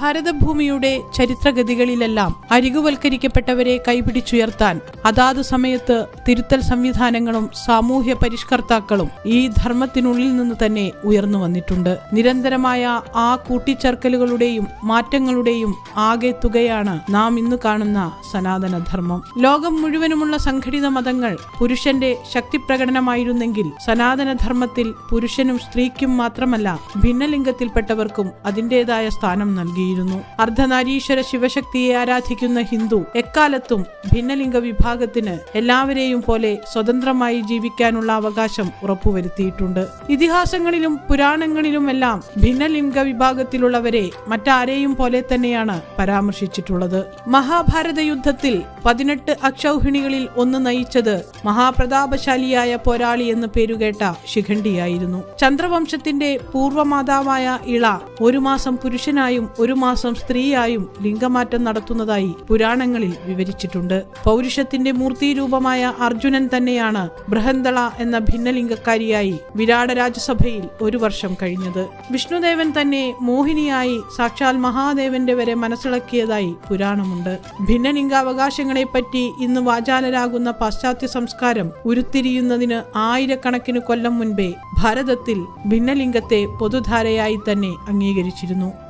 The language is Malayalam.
ഭാരതഭൂമിയുടെ ചരിത്രഗതികളിലെല്ലാം അരികുവൽക്കരിക്കപ്പെട്ടവരെ കൈപിടിച്ചുയർത്താൻ അതാതു സമയത്ത് തിരുത്തൽ സംവിധാനങ്ങളും സാമൂഹ്യ പരിഷ്കർത്താക്കളും ഈ ധർമ്മത്തിനുള്ളിൽ നിന്ന് തന്നെ ഉയർന്നു വന്നിട്ടുണ്ട്. നിരന്തരമായ ആ കൂട്ടിച്ചേർക്കലുകളുടെയും മാറ്റങ്ങളുടെയും ആകെ തുകയാണ് നാം ഇന്ന് കാണുന്ന സനാതനധർമ്മം. ലോകം മുഴുവനുമുള്ള സംഘടിത മതങ്ങൾ പുരുഷന്റെ ശക്തിപ്രകടനമായിരുന്നെങ്കിൽ സനാതനധർമ്മത്തിൽ പുരുഷനും സ്ത്രീക്കും മാത്രമല്ല ഭിന്നലിംഗത്തിൽപ്പെട്ടവർക്കും അതിന്റെതായ സ്ഥാനം നൽകിയിരുന്നു അർദ്ധനാരീശ്വര ശിവശക്തിയെ ആരാധിക്കുന്ന ഹിന്ദു എക്കാലത്തും ഭിന്നലിംഗ വിഭാഗത്തിന് എല്ലാവരെയും പോലെ സ്വതന്ത്രമായി ജീവിക്കാനുള്ള അവകാശം ഉറപ്പുവരുത്തിയിട്ടുണ്ട്. ഇതിഹാസങ്ങളിലും പുരാണങ്ങളിലുമെല്ലാം ഭിന്നലിംഗ വിഭാഗത്തിലുള്ളവരെ മറ്റാരെയും പോലെ തന്നെയാണ് പരാമർശിച്ചിട്ടുള്ളത്. മഹാഭാരത യുദ്ധത്തിൽ പതിനെട്ട് അക്ഷൗഹിണികളിൽ ഒന്ന് നയിച്ചത് മഹാപ്രതാപശാലിയായ പോരാളി എന്ന് പേരുകേട്ട ശിഖണ്ഡിയായിരുന്നു. ചന്ദ്രവംശത്തിന്റെ പൂർവമാതാവായ ഇള ഒരു മാസം പുരുഷനായും ഒരു മാസം സ്ത്രീയായും ലിംഗമാറ്റം നടത്തുന്നതായി പുരാണങ്ങളിൽ വിവരിച്ചിട്ടുണ്ട്. പൗരുഷത്തിന്റെ മൂർത്തിരൂപമായ അർജുനൻ തന്നെയാണ് ബൃഹന്തള എന്ന ഭിന്നലിംഗക്കാരിയായി വിരാട രാജസഭയിൽ ഒരു വർഷം കഴിഞ്ഞത്. വിഷ്ണുദേവൻ തന്നെ മോഹിനിയായി സാക്ഷാൽ മഹാദേവന്റെ വരെ മനസ്സിളക്കിയതായി പുരാണമുണ്ട്. ഭിന്നലിംഗാവകാശങ്ങളെപ്പറ്റി ഇന്ന് വാചാലരാകുന്ന പാശ്ചാത്യ സംസ്കാരം ഉരുത്തിരിയുന്നതിന് ആയിരക്കണക്കിന് കൊല്ലം മുൻപേ ഭാരതത്തിൽ ഭിന്നലിംഗത്തെ പൊതുധാരയായി തന്നെ അംഗീകരിച്ചിരുന്നു.